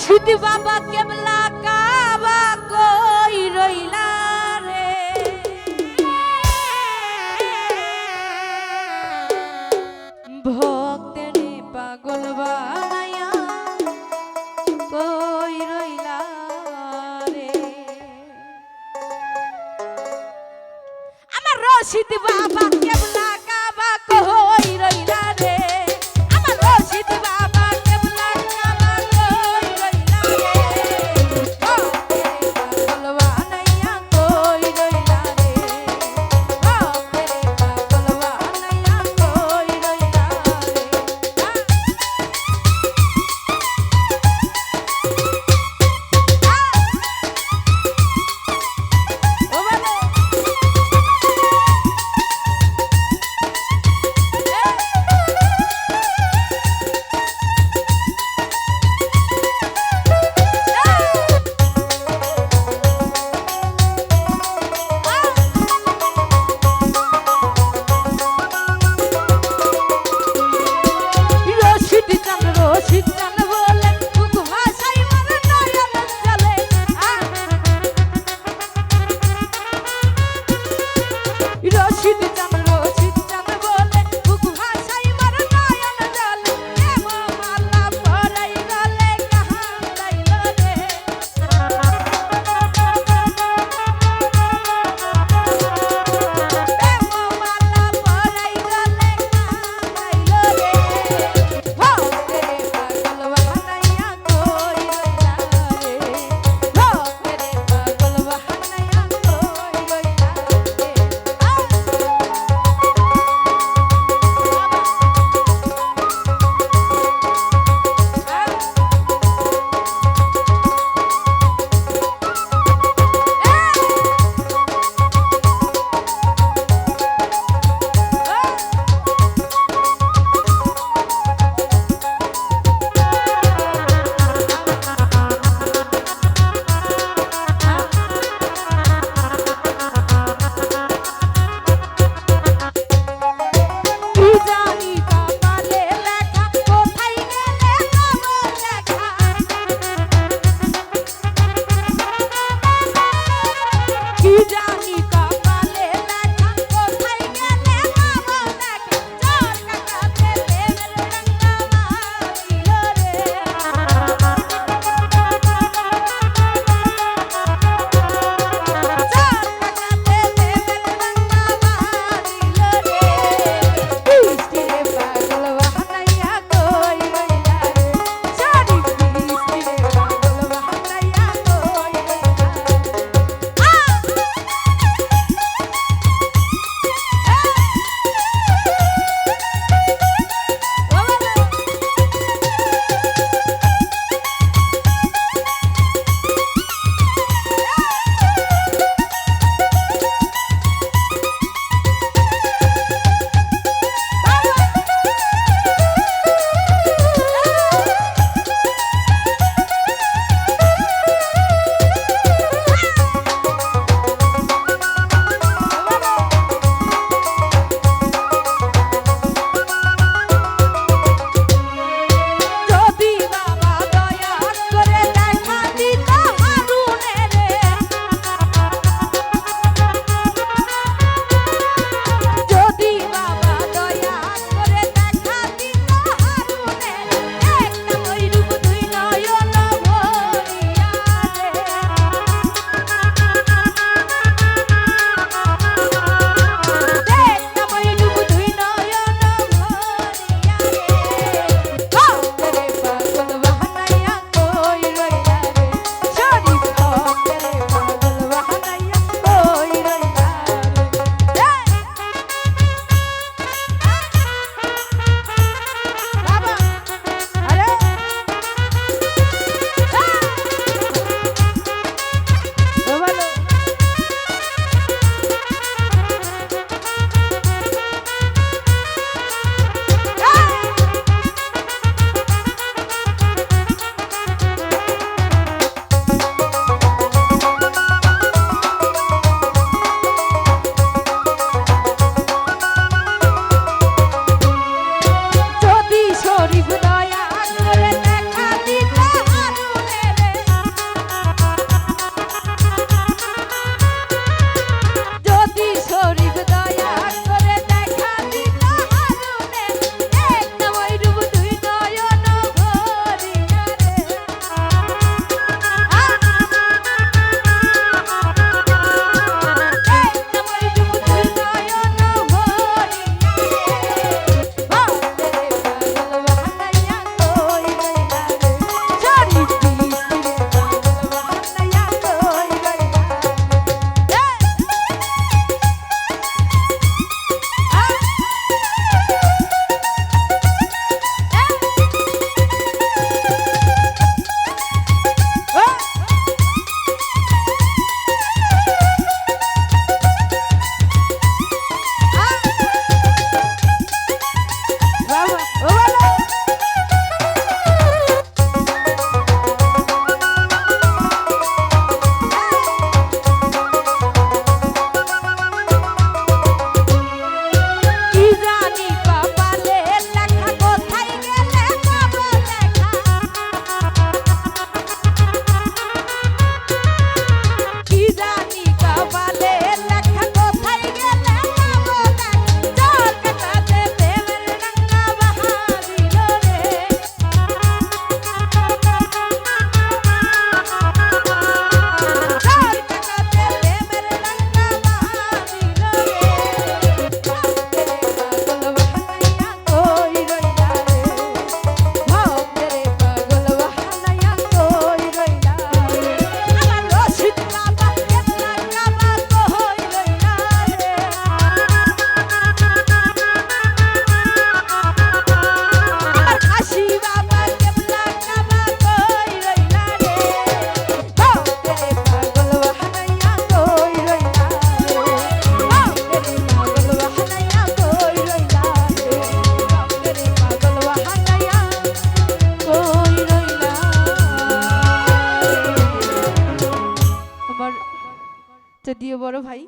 মুর্শিদ বাবা কেবলা কাবা কই রইলা রে? ভক্তনে পাগল বানায়া কই রইলা রে? আমার রশিদ বাবা কেবলা কাবা কই দিও বড় ভাই